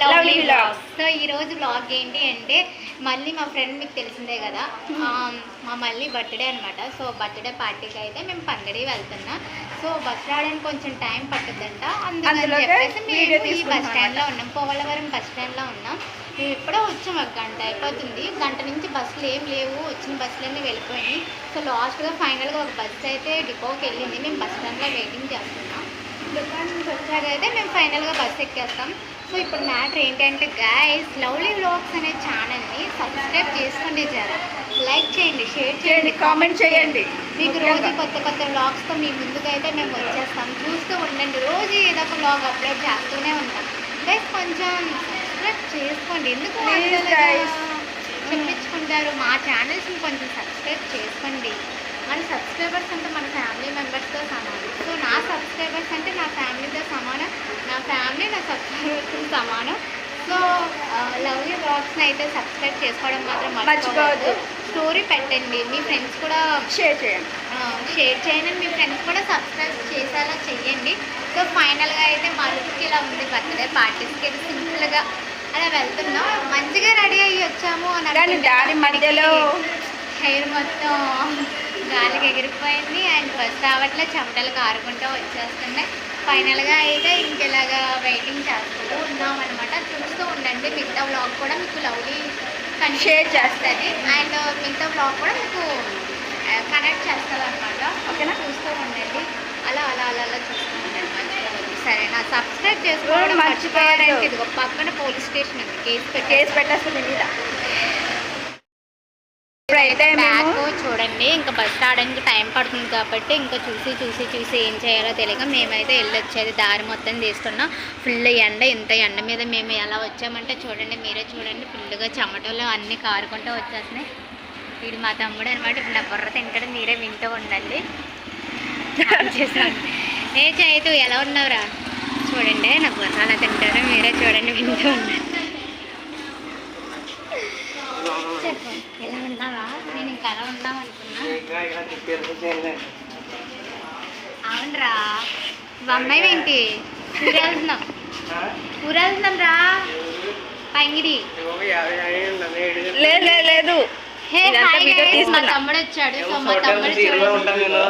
Lovely so ఈ రోజు vlog ఏంటి అంటే మళ్ళీ మా ఫ్రెండ్ మీకు తెలిసిందే కదా మా మళ్ళీ బర్త్డే అనమాట సో బర్త్డే పార్టీకి అయితే మేము పంగడి వెళ్తున్నాం. సో బస్ రావడానికి కొంచెం టైం పట్టుద్దంట. అందుకని చెప్పేసి మేము ఈ బస్ స్టాండ్లో ఉన్నాం. పోలవరం బస్ స్టాండ్లో ఉన్నాం. మేము ఎప్పుడో వచ్చాం ఒక గంట అయిపోతుంది. గంట నుంచి బస్సులు ఏం లేవు. వచ్చిన బస్సులన్నీ వెళ్ళిపోయినాయి. సో లాస్ట్గా ఫైనల్గా ఒక బస్సు అయితే డిపోకి వెళ్ళింది. మేము బస్ స్టాండ్లో వెయిటింగ్ చేస్తున్నాం. వచ్చాక అయితే మేము ఫైనల్గా బస్ ఎక్కేస్తాం. సో ఇప్పుడు మ్యాటర్ ఏంటంటే గాయస్ లవ్లీ వ్లాగ్స్ అనే ఛానల్ని సబ్స్క్రైబ్ చేసుకోండి జరా. లైక్ చేయండి షేర్ చేయండి కామెంట్ చేయండి. మీకు రోజు. కొత్త కొత్త వ్లాగ్స్తో మీ ముందుకైతే మేము వచ్చేస్తాం. చూస్తూ ఉండండి రోజు ఏదో ఒక వ్లాగ్ అప్లోడ్ చేస్తూనే ఉంటాం. గైస్ కొంచెం సబ్స్క్రైబ్ చేసుకోండి. ఎందుకు. చెప్పించుకుంటారు. మా ఛానల్స్ని కొంచెం సబ్స్క్రైబ్ చేసుకోండి. మన సబ్స్క్రైబర్స్ అంటే మన ఫ్యామిలీ మెంబర్స్తో సమానం. సో నా సబ్స్క్రైబర్స్ అంటే నా ఫ్యామిలీతో సమానం. నా ఫ్యామిలీ నా సబ్స్క్రైబర్స్తో సమానం. సో లవ్లీ బ్లాగ్స్ని అయితే సబ్స్క్రైబ్ చేసుకోవడం మాత్రం మర్చిపోవద్దు. స్టోరీ పెట్టండి. మీ ఫ్రెండ్స్ కూడా షేర్ చేయండి. షేర్ చేయండి. మీ ఫ్రెండ్స్ కూడా సబ్స్క్రైబ్ చేసేలా చెయ్యండి. సో ఫైనల్గా అయితే మా లుక్ ఇలా ఉంది. బర్త్డే పార్టీస్కి సింపుల్గా అలా వెళ్తున్నాం. మంచిగా రెడీ అయ్యి వచ్చాము అని దారి మధ్యలో హెయిర్ మొత్తం గాలికి ఎగిరిపోయింది అండ్ బస్ రావట్లే చెమటలు కారుకుంటూ వచ్చేస్తున్నాయి. ఫైనల్గా అయితే ఇంకెలాగా వెయిటింగ్ చేస్తూ ఉన్నాం అనమాట చూస్తూ ఉండండి మిగతా వ్లాగ్ కూడా మీకు లవ్లీ Share చేస్తుంది అండ్ మిగతా వ్లాగ్ కూడా మీకు కనెక్ట్ చేస్తుంది అనమాట ఓకేనా? చూస్తూ ఉండండి. అలా అలా అలా అలా చూస్తూ ఉండండి. మర్చిపోవద్దు సరేనా సబ్స్క్రైబ్ చేసుకోవడం. మర్చిపోయారంటే ఇదిగో పక్కన పోలీస్ స్టేషన్ ఉంది. కేసు కేసు పెట్టేస్తుంది మీద ఇప్పుడైతే బ్యాగ్ చూడండి ఇంకా బస్ రావడానికి టైం పడుతుంది కాబట్టి ఇంకా చూసి చూసి చూసి ఏం చేయాలో తెలియక మేమైతే వెళ్ళి వచ్చేది దారి మొత్తం తీస్తున్నాం ఫుల్ ఎండ ఇంత ఎండ మీద మేము ఎలా వచ్చామంటే చూడండి మీరే చూడండి ఫుల్గా చెమటలు అన్నీ కారుకుంటూ వచ్చేస్తున్నాయి. వీడు మా తమ్ముడు అనమాట ఇప్పుడు నా బుర్ర తింటాడు మీరే వింటూ ఉండండి. ఏ చైతు ఎలా ఉన్నావురా? చూడండి నా బుర్ర అలా తింటాడు మీరే చూడండి వింటూ ఉండండి చెప్పు ఎలా ఉన్నావా అలా ఉన్నాం అనుకున్నా? అవునరా. అమ్మాయి ఏంటి? ఊరెళ్తున్నాం. ఊరెళ్తున్నాం రా. పంగిడి. లేదు లేదు, హే మా తీస్తున్నా. తమ్ముడు వచ్చాడు. సో మా తమ్ముడు.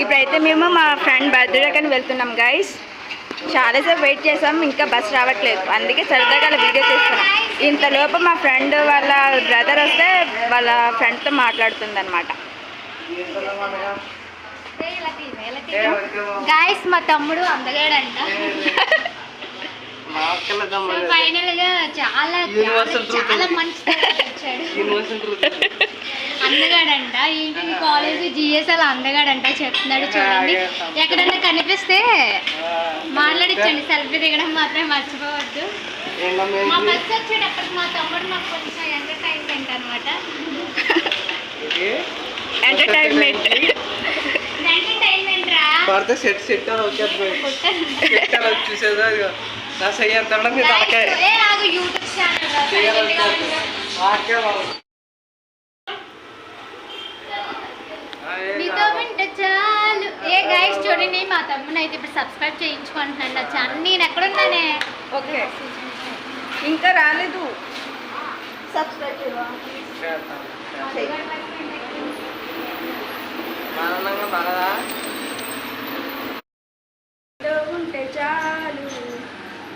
ఇప్పుడైతే మేము మా ఫ్రెండ్ బర్త్డే కానీ వెళ్తున్నాం గైస్ చాలాసేపు వెయిట్ చేసాం ఇంకా బస్ రావట్లేదు. అందుకే సరదాగా అలా వీడియో చేస్తున్నాం. ఇంతలోపు మా ఫ్రెండ్ వాళ్ళ బ్రదర్ వస్తే వాళ్ళ ఫ్రెండ్తో మాట్లాడుతుంది అనమాట. గాయస్ మా తమ్ముడు అందగాడంట. సో ఫైనల్గా చాలా చాలా-. మంచి వచ్చాడు. అందగాడంట. ఏంటి మీ కాలేజ్ జిఎస్ఎల్ అందగాడంట? చెప్తున్నాడు చూడండి. ఎక్కడన్నా కనిపిస్తే మాట్లాడించండి సెల్ఫీ దిగడం మాత్రం మర్చిపోవద్దు. మా బస్ వచ్చేటప్పటికి మా తమ్ముడు మాకు కొంచెం ఎంటర్టైన్మెంట్ అనమాట ఎంటర్టైన్మెంట్ ఎంటర్టైన్మెంట్ రా? పడితే సెట్ సెట్ అని వచ్చేది సెట్ అని వచ్చి చూసేదా నా ఎంత యూట్యూబ్ ఛానల్ రా చేయాలి. silent గా ఉండు. నాకే బాగు. ఆ, ఏం మీతో కాదు. వింటే చాలు. ఏ గైస్ చూడండి మా తమ్ముని అయితే ఇప్పుడు సబ్స్క్రైబ్ చేయించుకుంటున్నాను నా ఛానల్ నేను ఎక్కడున్నానే? ఓకే. ఇంకా రాలేదు. సబ్స్క్రైబ్ ఉంటే చాలు.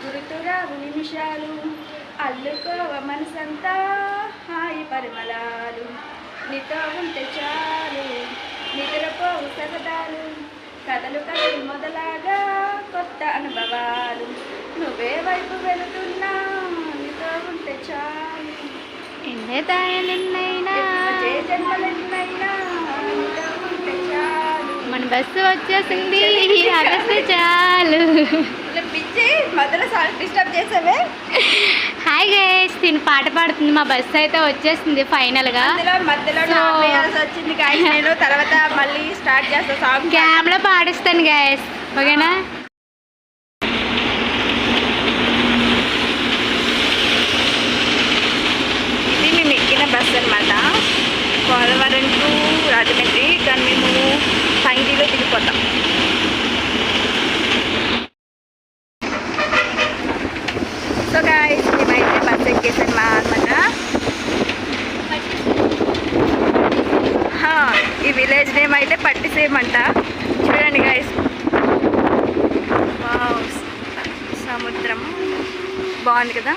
గుర్తురావు నిమిషాలు. అల్లుకోవ మనసంతా. హాయి పరిమళాలు. నీతో ఉంటే చాలు. నిద్రపోవు సగదాలు కథలు కథలు మొదలాగా కొత్త అనుభవాలు. నువ్వే వైపు వెళుతున్నా నీతో ఉంటే చాలు. ఎన్నే జన్మలెన్నైనా ఉంటే చాలు. మన బస్సు వచ్చేసింది చాలు. పంపించి మధ్యలో డిస్టర్బ్ చేసావే? హాయ్ గైస్ దీని పాట పాడుతుంది. మా బస్సు అయితే వచ్చేసింది ఫైనల్గా. మధ్యలో వచ్చింది నేను తర్వాత మళ్ళీ స్టార్ట్ చేస్తాను సాంగ్ క్యామ్లో పాడిస్తాను గైస్ ఓకేనా? ఇది మేము ఎక్కిన బస్సు అనమాట పోలవరం టు రాజమండ్రి కానీ మేము సంగీలో దిగిపోతాం బాగుంది కదా?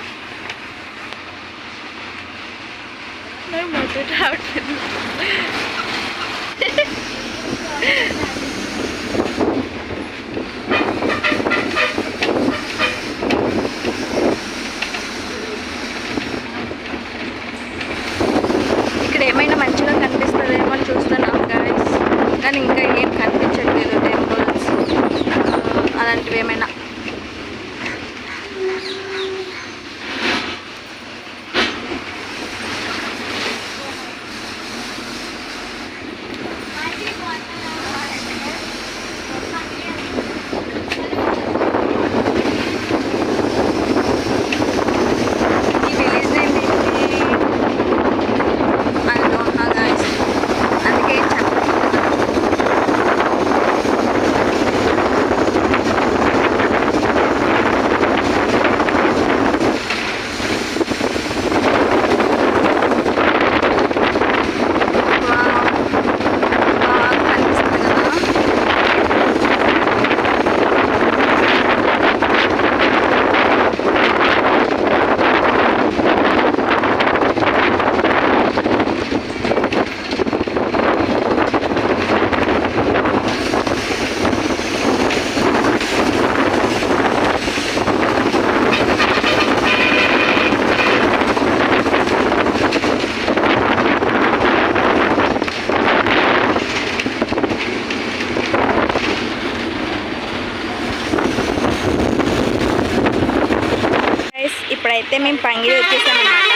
ఇప్పుడైతే మేము పంగిరి వచ్చేసాం అనమాట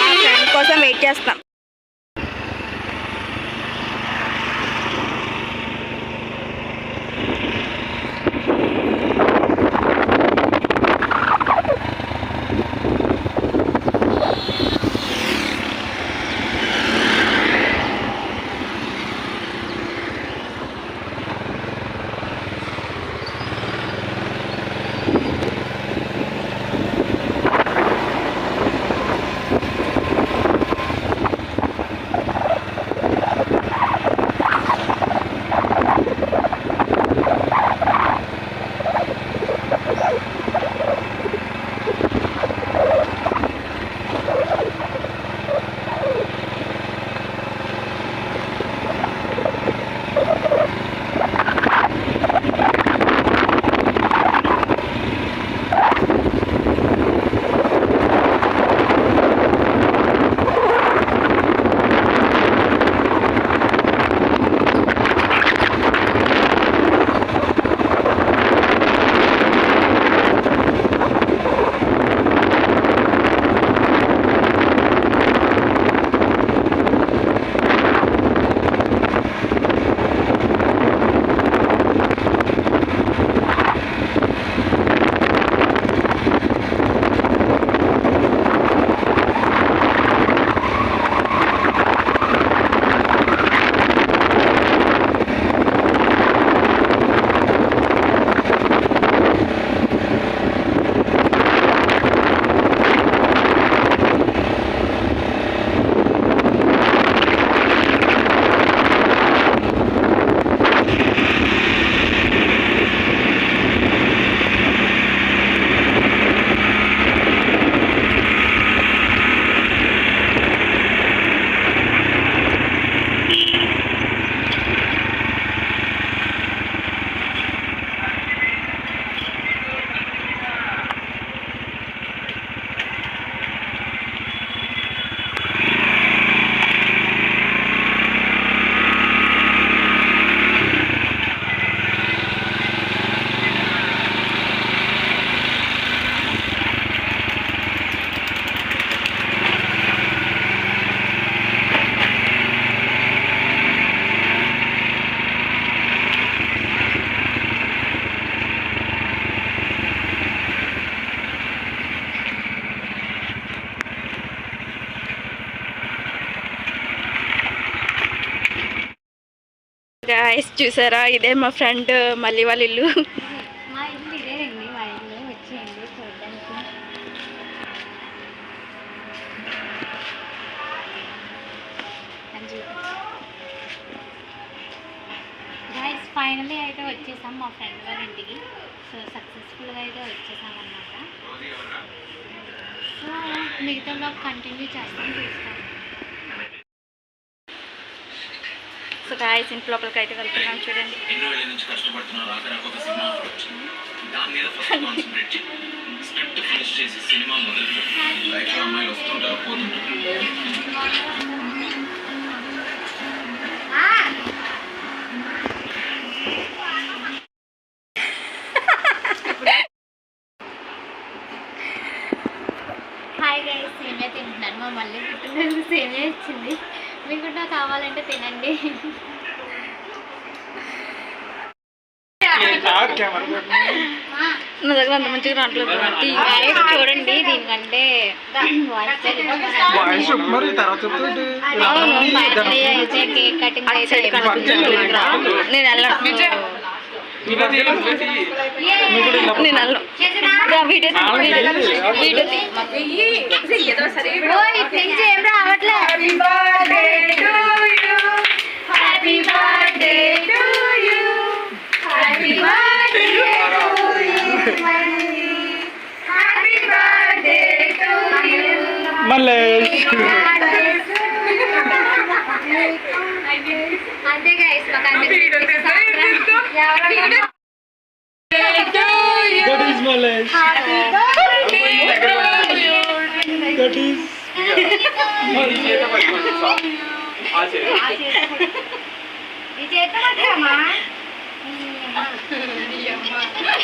మా ఫ్రెండ్ కోసం వెయిట్ చేస్తాం చూసారా? ఇదే మా ఫ్రెండ్ మళ్ళీ వాళ్ళ ఇల్లు. మా ఇల్లు ఇదేనండి మా ఇల్లు వచ్చేయండి చూడడానికి. గైస్ ఫైనలీ అయితే వచ్చేసాం మా ఫ్రెండ్ వాళ్ళ ఇంటికి. సో సక్సెస్ఫుల్గా అయితే వచ్చేసాం సో మిగతా బ్లాగ్ కంటిన్యూ చేస్తాం చూస్తాం సో గాయస్ ఇంటి లోపలికి అయితే వెళ్తున్నాం చూడండి. సినిమా చూడండి దీనికంటే వాయిస్ మరి తర్వాత చెప్తుంటే. అవును బర్త్డే అయితే కేక్ కటింగ్ అయితే సైడ్ కనిపించట్లేదు నేను వెళ్ళను. నేను వెళ్ళను. రా, వీడియో ఏం రావట్లే? మళ్ళీ. దట్ ఈస్ ఈ చేత పట్టుకోమా? కూడా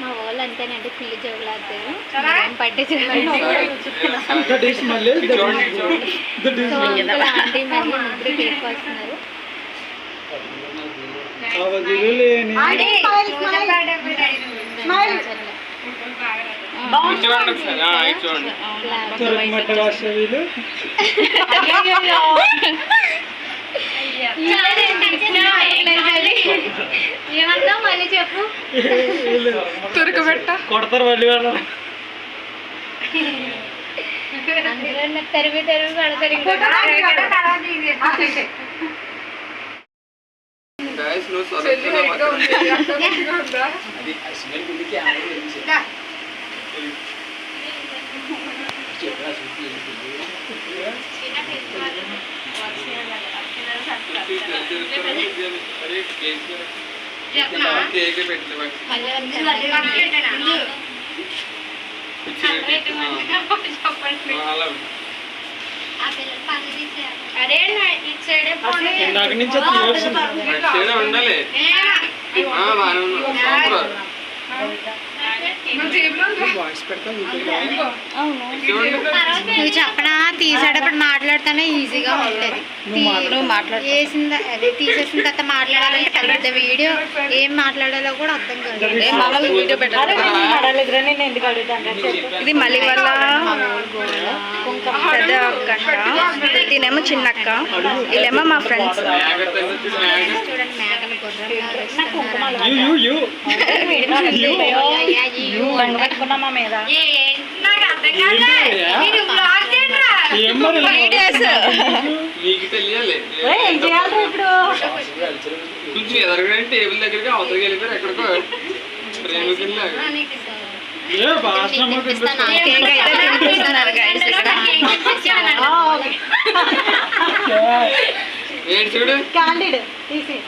మా వాళ్ళు అంతేనండి పిల్లి జోగులాడతారు పట్టించుకోండి దట్ ఈస్ మళ్ళీ that is so uncle aunty మళ్ళీ ముగ్గురు కేక్ వస్తున్నారు చూడండి ఒకసారి ఆ, ఇటు చూడండి తొరకమట్ట వాసవిలు ఏమన్నా మళ్ళీ చెప్పు. తురకబెట్ట? కొడతారు మళ్ళీ వాళ్ళు తరిమి తరిమి పడతారు ఇంకా గాయస్ నువ్వు చెల్లి వెయిట్గా ఉంది అక్క వెయిట్గా కేక్ ఇందాక నుంచి మంచిగా ఉండాలి నువ్వు చెప్పనా తీసేటప్పుడు మాట్లాడితేనే ఈజీగా ఉంటుంది నువ్వు మాట్లాడు అదే తీసేసిన తర్వాత మాట్లాడాలంటే పెద్ద వీడియో ఏం మాట్లాడాలో కూడా అర్థం కాదు వీడియో పెట్టాలి ఇది మళ్ళీ వాళ్ళ పెద్ద అక్క తినేమో చిన్న అక్క వీళ్ళేమో మా ఫ్రెండ్స్ చూడండి మేకలు కొంచెం ఎదరగానే టేబుల్ దగ్గరికి అవతలకి వెళ్ళిపోయారు ఎక్కడికో. ప్రేమకి వెళ్ళారు ఏ భాష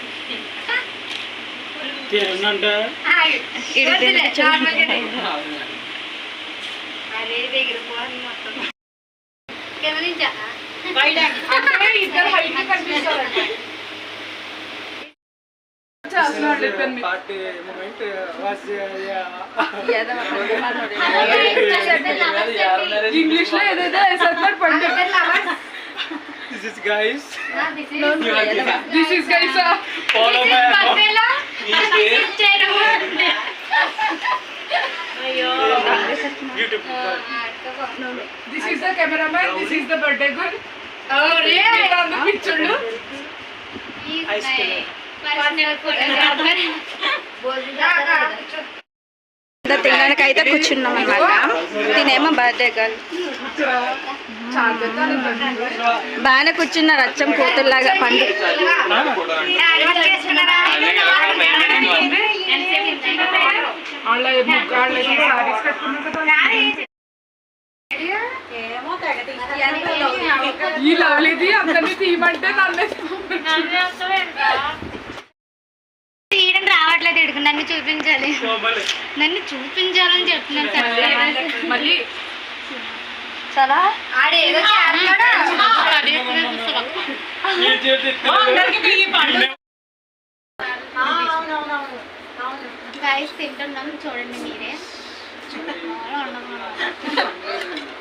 తినిపించండి అంటే ఇద్దరు హైట్ కనిపిస్తారంట క్లాస్ లో అడుగుతాను Part uh, moment uh, was uh, yeah. ఏదో ఇంగ్లీష్ లో ఏదేదో వేసేస్తున్నారు పండు This is guys. This is guys Follow my account. YouTube. This is the cameraman this is the birthday girl పిక్చర్లు తినడానికి అయితే కూర్చున్నాం అనమాట తినేమో బర్త్డే గర్ల్ బాగానే కూర్చున్నారు అచ్చం కూతురులాగా పండు. ఈ లవ్లీది అందరినీ తీయమంటే నన్ను తీయడం రావట్లేదు ఇడుకు నన్ను చూపించాలి. నన్ను చూపించాలని చెప్తున్నాను. సార్ మళ్ళీ చాలా? తింటున్నాం. చూడండి మీరే.